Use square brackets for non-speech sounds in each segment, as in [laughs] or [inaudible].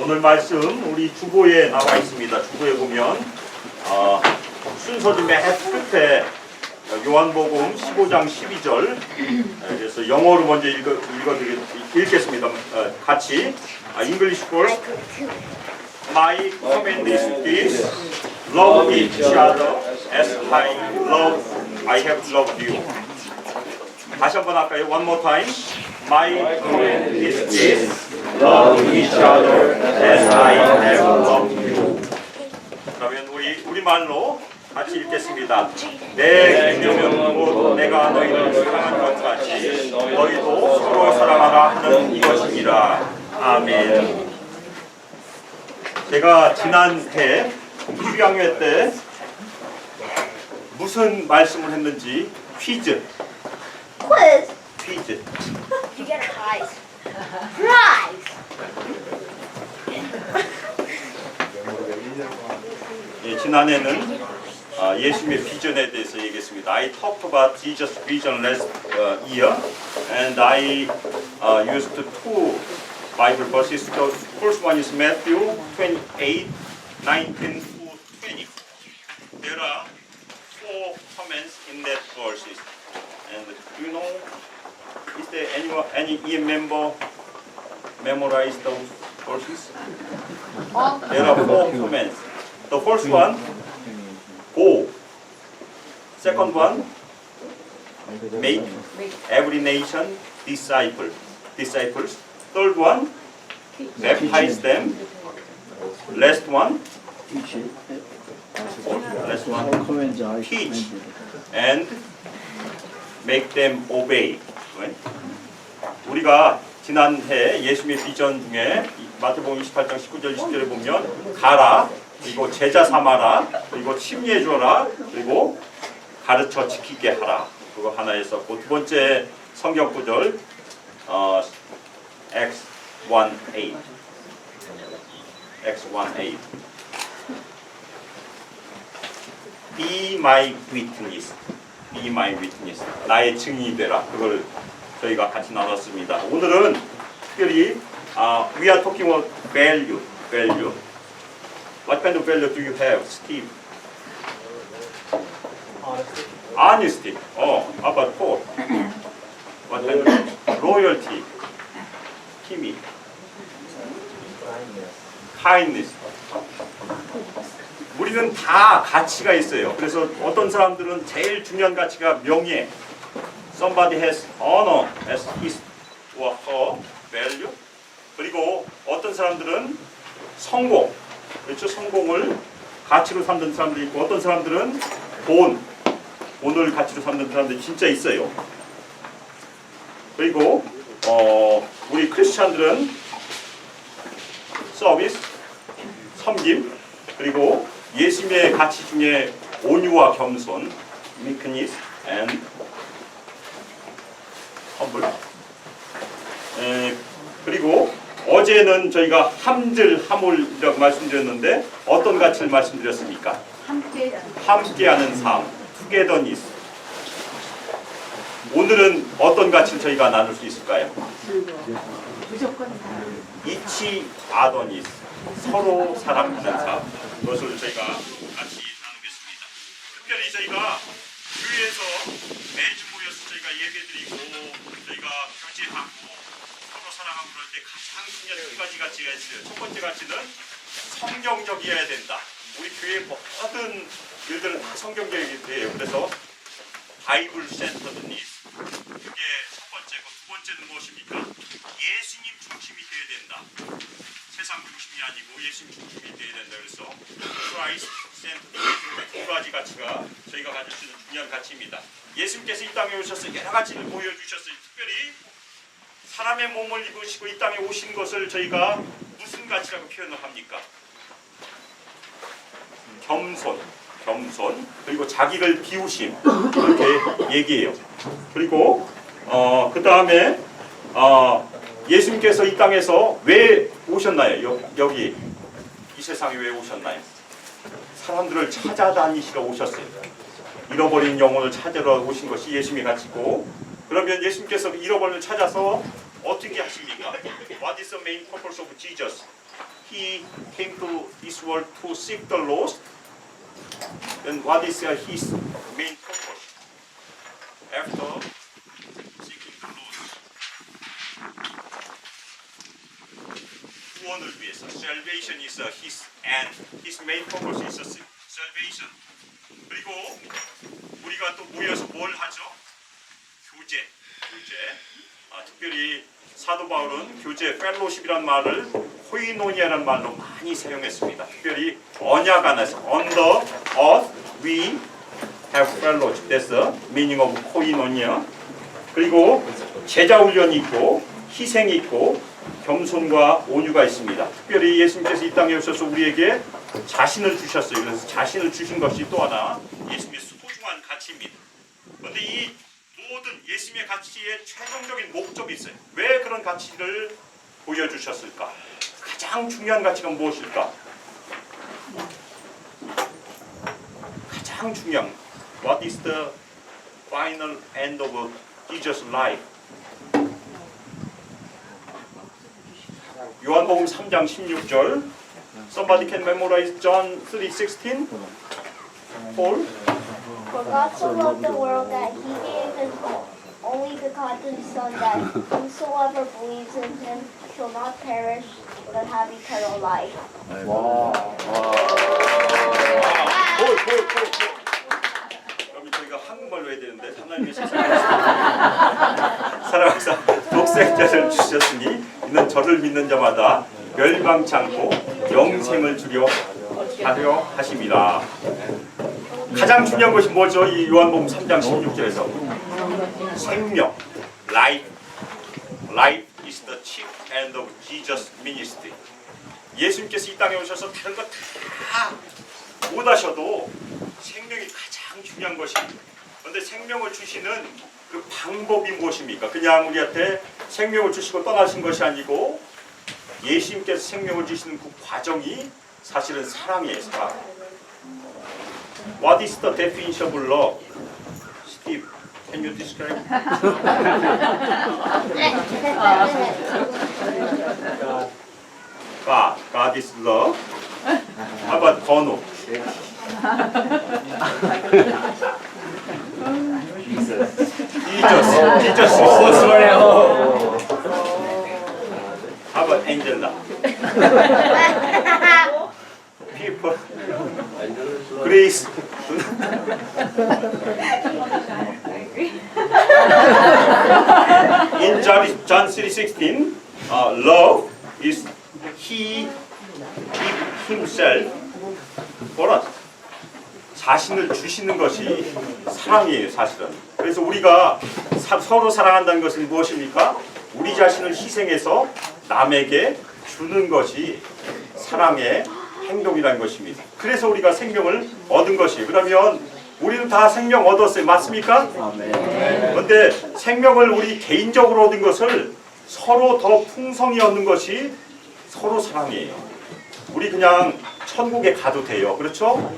오늘 말씀 우리 주보에 나와 있습니다. 주보에 보면 어, 순서도 맨 끝에 요한복음 15장 12절 그래서 영어로 먼저 읽어, 읽겠습니다. 어, 같이 아, English first. My command is this: love each other as I love I have loved you. 다시 한번 할까요? One more time. My command is this: each other as I have loved you. 그러면 우리 우리 말로 같이 읽겠습니다. 내 계명은 곧 내가 너희를 사랑한 것 같이 너희도 서로 사랑하라 하는 이것이니라. 아멘. 제가 지난해 수양회 때 무슨 말씀을 했는지 퀴즈. 퀴즈 You get a prize. Prize. 예, 지난해는 아, 예수님의 비전에 대해서 얘기했습니다. I talked about Jesus' vision last uh, year, and I uh, used two Bible verses. The first one is Matthew 28, 19 to 20. There are four comments in that verses. And do you know, is there anyone, any EM member memorized those verses? There are four comments. The first one, go. Second one, make every nation disciple, disciples. Third one, baptize them. Last one, last one, teach and make them obey. Right? 우리가 지난해 예수님의 비전 중에 이 마태복음 28장 19절 20절에 보면 가라 그리고 제자 삼아라 그리고 침례 줘라 그리고 가르쳐 지키게 하라. 그거 하나 있었고 두 번째 성경 구절 어, Acts 1:8 Acts 1:8 Be my witness. Be my witness. 나의 증인이 되라. 그걸 저희가 같이 나눴습니다 오늘은 특별히 아, we are talking about value value What kind of value do you have, Steve? Honesty. Oh, how about Paul? What kind of loyalty? Kimmy. Kindness. 우리는 다 가치가 있어요. 그래서 어떤 사람들은 제일 중요한 가치가 명예. Somebody has honor as his or her value. 그리고 어떤 사람들은 성공. 그렇죠? 성공을 가치로 삼는 사람도 있고 어떤 사람들은 돈, 돈을 가치로 삼는 사람들이 진짜 있어요. 그리고 어, 우리 크리스찬들은 서비스, 섬김, 그리고 예수님의 가치 중에 온유와 겸손, meekness and humble. 에, 그리고 어제는 저희가 함들 함을이라고 말씀드렸는데 어떤 가치를 말씀드렸습니까? 함께. 함께하는 삶, 투게더니스. 오늘은 어떤 가치를 저희가 나눌 수 있을까요? 무조건 이치 아더니스, 서로 사랑하는 삶. 그것을 저희가 같이 나누겠습니다. 특별히 저희가 교회에서 저희가 예배드리고 저희가 교제하고 서로 사랑하고 그럴 때 가장 중요한 두 가지 가치가 있어요. 첫 번째 가치는 성경적이어야 된다. 우리 교회 모든 일들은 다 성경적이어야 돼요. 그래서 바이블 니스. 그게 첫 번째고 두 번째는 무엇입니까? 예수님 중심이 되어야 된다. 세상 중심이 아니고 예수님 중심이 되어야 된다. 그래서 크라이스트 센터드 두 가지 가치가 저희가 가질 수 있는 중요한 가치입니다. 예수님께서 이 땅에 오셔서 여러 가지를 보여주셨어요. 특별히 사람의 몸을 입으시고 이 땅에 오신 것을 저희가 무슨 가치라고 표현을 합니까? 겸손, 겸손, 그리고 자기를 비우심 이렇게 [laughs] 얘기해요. 그리고 어, 그 다음에 어, 예수님께서 이 땅에서 왜 오셨나요? 여, 여기 이 세상에 왜 오셨나요? 사람들을 찾아다니시러 오셨어요. 잃어버린 영혼을 찾으러 오신 것이 예수님의 가치고 그러면 예수님께서 잃어버린 찾아서 어떻게 하십니까? What is the main purpose of Jesus? he came to this world to seek the lost, then what is uh, his main purpose? After seeking the lost. 구원을 위해서 salvation is his and his main purpose is salvation. 그리고 우리가 또 모여서 뭘 하죠? 교제, 교제. 아, 특별히 사도 바울은 교제, 펠로십이란 말을 코이노니아라는 말로 많이 사용했습니다. 특별히 언약 안에서 under us we have fellowship. That's the meaning of 코이노니아. 그리고 제자 훈련이 있고 희생이 있고 겸손과 온유가 있습니다. 특별히 예수님께서 이 땅에 오셔서 우리에게 자신을 주셨어요. 그래서 자신을 주신 것이 또 하나 예수님의 소중한 가치입니다. 그런데 이 모든 예수님의 가치의 최종적인 목적이 있어요. 왜 그런 가치를 보여주셨을까? 가장 중요한 가치가 무엇일까? 가장 중요한 What is the final end of Jesus' life? 요한복음 3장 16절 Somebody can memorize John 3:16? Paul? For God so loved the world that he gave his only begotten Son, that whosoever believes in him shall not perish, but have eternal life. 볼, 볼, 볼, 볼. 그럼 저희가 한국말로 해야 되는데 하나님의 세상을 사랑하사 독생자를 주셨으니 이는 저를 믿는 자마다 멸망치 않고 영생을 주려 하려 하심이라. 가장 중요한 것이 뭐죠? 이 요한복음 3장 16절에서 생명, life, life is the chief end of Jesus ministry. 예수님께서 이 땅에 오셔서 다른 것 다 못하셔도 생명이 가장 중요한 것입니다. 그런데 생명을 주시는 그 방법이 무엇입니까? 그냥 우리한테 생명을 주시고 떠나신 것이 아니고 예수님께서 생명을 주시는 그 과정이 사실은 사랑이에요, 사랑. What is the definition of love? Steve, can you describe? God, God is love. How about 번호? Jesus. Jesus. How about Angela? People. Grace. In John, John 3:16, uh, love is he give himself for us. 자신을 주시는 것이 사랑이에요, 사실은. 그래서 우리가 사- 서로 사랑한다는 것은 무엇입니까? 우리 자신을 희생해서 남에게 주는 것이 사랑의 행동이라는 것입니다. 그래서 우리가 생명을 얻은 것이에요. 그러면 우리는 다 생명 얻었어요. 맞습니까? 그런데 생명을 우리 개인적으로 얻은 것을 서로 더 풍성히 얻는 것이 서로 사랑이에요. 우리 그냥 천국에 가도 돼요. 그렇죠?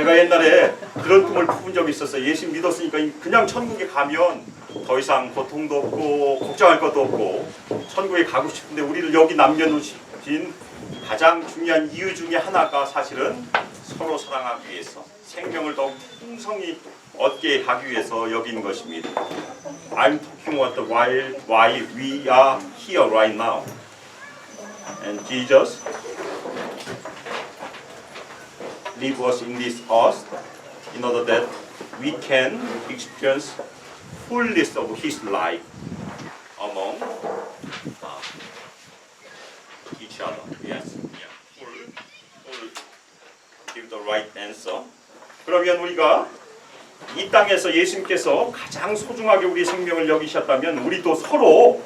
제가 옛날에 그런 꿈을 품은 적이 있었어요. 예수 믿었으니까 그냥 천국에 가면 더 이상 고통도 없고 걱정할 것도 없고 천국에 가고 싶은데 우리를 여기 남겨놓으신 가장 중요한 이유 중에 하나가 사실은 서로 사랑하기 위해서 생명을 더욱 풍성히 얻게 하기 위해서 여기는 것입니다. I'm talking about the why, why we are here right now. And Jesus leave us in this earth in order that we can experience fullness of His life among uh, each other. Yes, yeah, full, full. Give the right answer. 그러면 우리가 이 땅에서 예수님께서 가장 소중하게 우리 생명을 여기셨다면 우리도 서로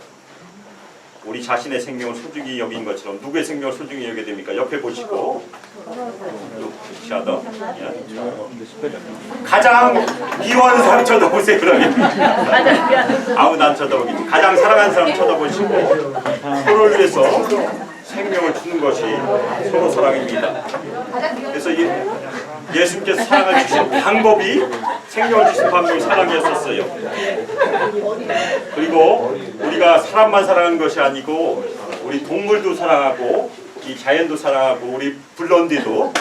우리 자신의 생명을 소중히 여긴 것처럼 누구의 생명을 소중히 여겨야 됩니까? 옆에 보시고. 샤더. 가장 미워하는 사람 쳐다보세요 그러면. 아무도 안 쳐다보겠지. 가장 사랑하는 사람 쳐다보시고 서로를 위해서 생명을 주는 것이 서로 사랑입니다. 그래서 이, 예수님께서 사랑을 주신 방법이 생명을 주신 방법이 사랑이었었어요 그리고 우리가 사람만 사랑하는 것이 아니고 우리 동물도 사랑하고 이 자연도 사랑하고 우리 블론디도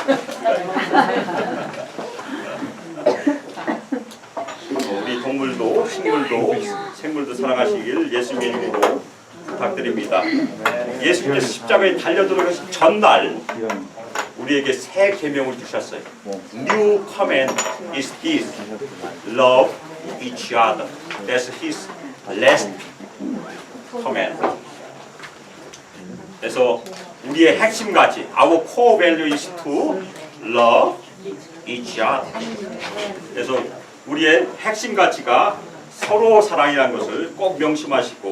우리 동물도 식물도 생물도 사랑하시길 예수님 이름으로 부탁드립니다. 예수님께서 십자가에 달려 들어가신 전날 우리에게 새 계명을 주셨어요. New command is this: love each other. That's His last command. 그래서 우리의 핵심 가치, our core value is to love each other. 그래서 우리의 핵심 가치가 서로 사랑이라는 것을 꼭 명심하시고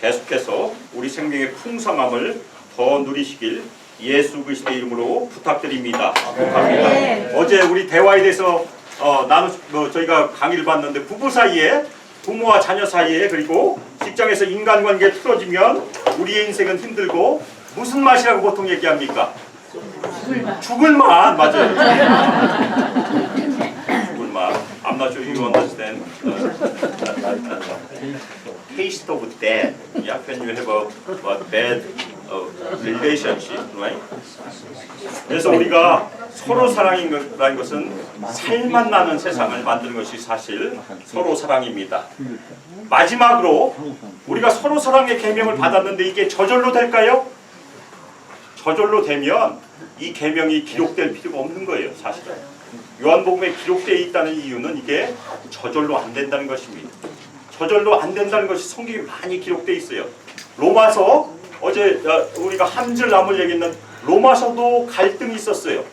계속해서 우리 생명의 풍성함을 더 누리시길 예수 그리스도의 이름으로 부탁드립니다. 축복합니다. 어제 우리 대화에 대해서 어, 나누 뭐 저희가 강의를 봤는데 부부 사이에 부모와 자녀 사이에 그리고 직장에서 인간관계 틀어지면 우리의 인생은 힘들고 무슨 맛이라고 보통 얘기합니까? 죽을 맛 맞아요. [laughs] 죽을 맛. I'm not sure you understand. taste of death. Yeah, when you have a, a bad relationship, right? 그래서 우리가 서로 사랑이라는 것은 살만 나는 세상을 만드는 것이 사실 서로 사랑입니다. 마지막으로 우리가 서로 사랑의 계명을 받았는데 이게 저절로 될까요? 저절로 되면 이 계명이 기록될 필요가 없는 거예요, 사실은. 요한복음에 기록되어 있다는 이유는 이게 저절로 안 된다는 것입니다. 저절로 안 된다는 것이 성경에 많이 기록되어 있어요. 로마서 어제 어, 우리가 한 줄 남을 얘기했는 로마서도 갈등이 있었어요.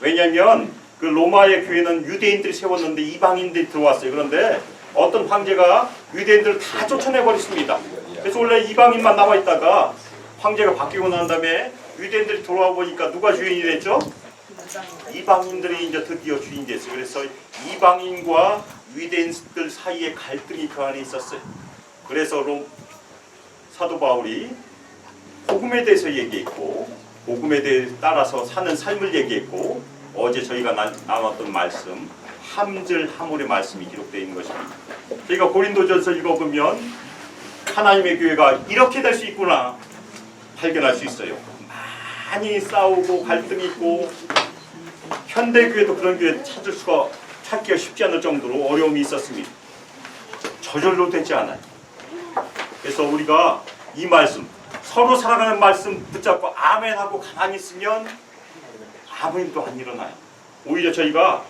왜냐하면 그 로마의 교회는 유대인들이 세웠는데 이방인들이 들어왔어요. 그런데 어떤 황제가 유대인들을 다 쫓아내 버렸습니다. 그래서 원래 이방인만 남아 있다가 황제가 바뀌고 난 다음에 유대인들이 돌아와 보니까 누가 주인이 됐죠? 이방인들이 이제 드디어 주인이 됐어요. 그래서 이방인과 유대인들 사이에 갈등이 그 안에 있었어요. 그래서 롬 사도 바울이 복음에 대해서 얘기했고 복음에 대해 따라서 사는 삶을 얘기했고 어제 저희가 나, 나눴던 말씀 함절 하물의 말씀이 기록되어 있는 것입니다. 저희가 고린도전서 읽어보면 하나님의 교회가 이렇게 될 수 있구나 발견할 수 있어요. 많이 싸우고 갈등이 있고 현대 교회도 그런 교회 찾을 수가 찾기가 쉽지 않을 정도로 어려움이 있었습니다. 저절로 되지 않아요. 그래서 우리가 이 말씀 서로 사랑하는 말씀 붙잡고 아멘 하고 가만히 있으면 아무 일도 안 일어나요. 오히려 저희가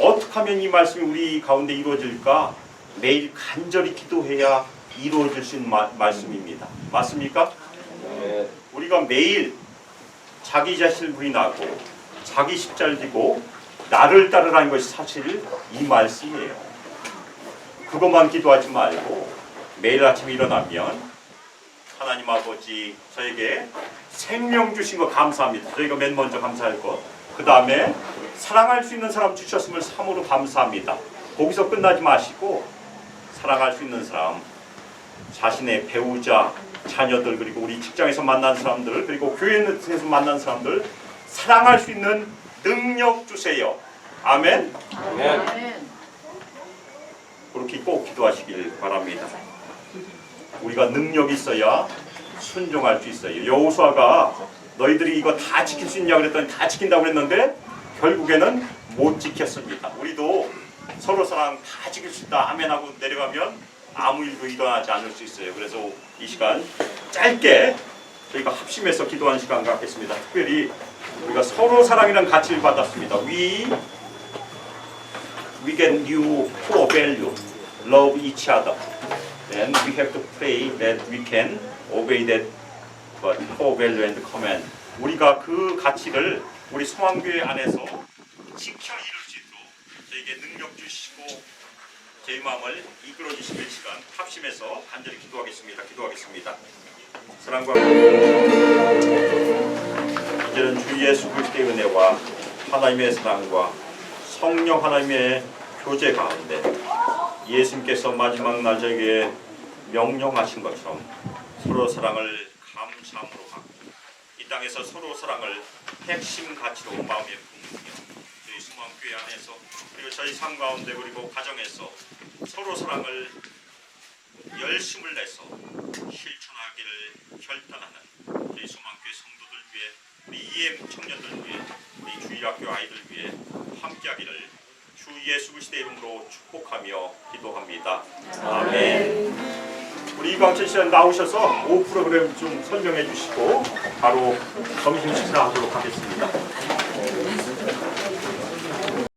어떻게 하면 이 말씀이 우리 가운데 이루어질까 매일 간절히 기도해야 이루어질 수 있는 마- 말씀입니다. 맞습니까? 우리가 매일 자기 자신을 부인하고 자기 십자를 지고 나를 따르라는 것이 사실 이 말씀이에요. 그것만 기도하지 말고 매일 아침 일어나면 하나님 아버지 저에게 생명 주신 거 감사합니다. 저희가 맨 먼저 감사할 것. 그 다음에 사랑할 수 있는 사람 주셨음을 참으로 감사합니다. 거기서 끝나지 마시고 사랑할 수 있는 사람, 자신의 배우자, 자녀들 그리고 우리 직장에서 만난 사람들 그리고 교회에서 만난 사람들 사랑할 수 있는 능력 주세요. 아멘. 그렇게 꼭 기도하시길 바랍니다. 우리가 능력이 있어야 순종할 수 있어요. 여호수아가 너희들이 이거 다 지킬 수 있냐고 그랬더니 다 지킨다고 그랬는데 결국에는 못 지켰습니다. 우리도 서로 사랑 다 지킬 수 있다 아멘하고 내려가면 아무 일도 일어나지 않을 수 있어요. 그래서 이 시간 짧게 저희가 합심해서 기도하는 시간 갖겠습니다. 특별히 우리가 서로 사랑이라는 가치를 받았습니다. We we get new core value, love each other. Then we have to pray that we can obey that core value and command. 우리가 그 가치를 우리 소망교회 안에서 지켜 이룰 수 있도록 저에게 능력 주시고 제 마음을 이끌어 주시는 시간 합심해서 간절히 기도하겠습니다. 기도하겠습니다. 사랑과 이제는 주 예수 그리스도의 은혜와 하나님의 사랑과 성령 하나님의 교제 가운데 예수님께서 마지막 날 저에게 명령하신 것처럼 서로 사랑을 감사함으로 하고 이 땅에서 서로 사랑을 핵심 가치로 마음에 품으며 저희 수망교회 안에서 그리고 저희 삶 가운데 그리고 가정에서 서로 사랑을 열심을 내서 실천하기를 결단하는 저희 수망교회 성도들 위해 우리 EM 청년들 위해 우리 주일학교 아이들 위해 함께하기를 주 예수 그리스도의 이름으로 축복하며 기도합니다. 아멘. 우리 이광철 씨는 나오셔서 오후 프로그램 좀 설명해 주시고 바로 점심 식사하도록 하겠습니다.